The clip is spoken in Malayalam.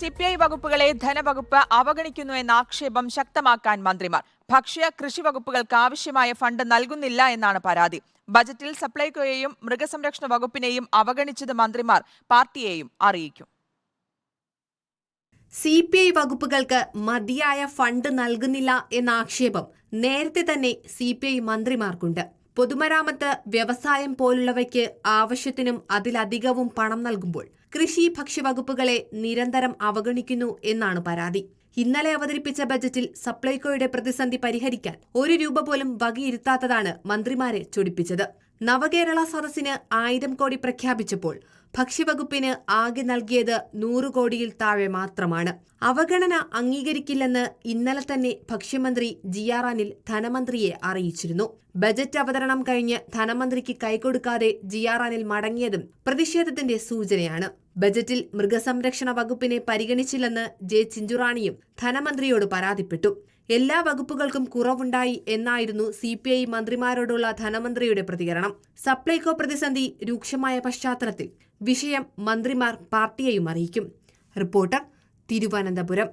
സി പി ഐ വകുപ്പുകളെ ധനവകുപ്പ് അവഗണിക്കുന്നു എന്ന ആക്ഷേപം ശക്തമാക്കാൻ മന്ത്രിമാർ. ഭക്ഷ്യ കൃഷി വകുപ്പുകൾക്ക് ആവശ്യമായ ഫണ്ട് നൽകുന്നില്ല എന്നാണ് പരാതി. ബജറ്റിൽ സപ്ലൈകോയെയും മൃഗസംരക്ഷണ വകുപ്പിനെയും അവഗണിച്ചത് മന്ത്രിമാർ. പാർട്ടിയെയും അറിയിക്കും. സി പി ഐ വകുപ്പുകൾക്ക് മതിയായ ഫണ്ട് നൽകുന്നില്ല എന്ന ആക്ഷേപം നേരത്തെ തന്നെ സി പി ഐ മന്ത്രിമാർക്കുണ്ട്. പൊതുമരാമത്ത് വ്യവസായം പോലുള്ളവയ്ക്ക് ആവശ്യത്തിനും അതിലധികവും പണം നൽകുമ്പോൾ കൃഷി ഭക്ഷ്യവകുപ്പുകളെ നിരന്തരം അവഗണിക്കുന്നു എന്നാണ് പരാതി. ഇന്നലെ അവതരിപ്പിച്ച ബജറ്റിൽ സപ്ലൈകോയുടെ പ്രതിസന്ധി പരിഹരിക്കാൻ ഒരു രൂപ പോലും വകയിരുത്താത്തതാണ് മന്ത്രിമാരെ ചൊടിപ്പിച്ചത്. നവകേരള സദസ്സിന് ആയിരം കോടി പ്രഖ്യാപിച്ചപ്പോൾ ഭക്ഷ്യവകുപ്പിന് ആകെ നൽകിയത് നൂറ് കോടിയിൽ താഴെ മാത്രമാണ്. അവഗണന അംഗീകരിക്കില്ലെന്ന് ഇന്നലെ തന്നെ ഭക്ഷ്യമന്ത്രി ജി ആർ അനിൽ ധനമന്ത്രിയെ അറിയിച്ചിരുന്നു. ബജറ്റ് അവതരണം കഴിഞ്ഞ് ധനമന്ത്രിക്ക് കൈകൊടുക്കാതെ ജി ആർ അനിൽ മടങ്ങിയതും പ്രതിഷേധത്തിന്റെ സൂചനയാണ്. ബജറ്റിൽ മൃഗസംരക്ഷണ വകുപ്പിനെ പരിഗണിച്ചില്ലെന്ന് ജെ ചിഞ്ചുറാണിയും ധനമന്ത്രിയോട് പരാതിപ്പെട്ടു. എല്ലാ വകുപ്പുകൾക്കും കുറവുണ്ടായി എന്നായിരുന്നു സി പി ഐ മന്ത്രിമാരോടുള്ള ധനമന്ത്രിയുടെ പ്രതികരണം. സപ്ലൈകോ പ്രതിസന്ധി രൂക്ഷമായ പശ്ചാത്തലത്തിൽ വിഷയം മന്ത്രിമാർ പാർട്ടിയെയും അറിയിക്കും. റിപ്പോർട്ടർ തിരുവനന്തപുരം.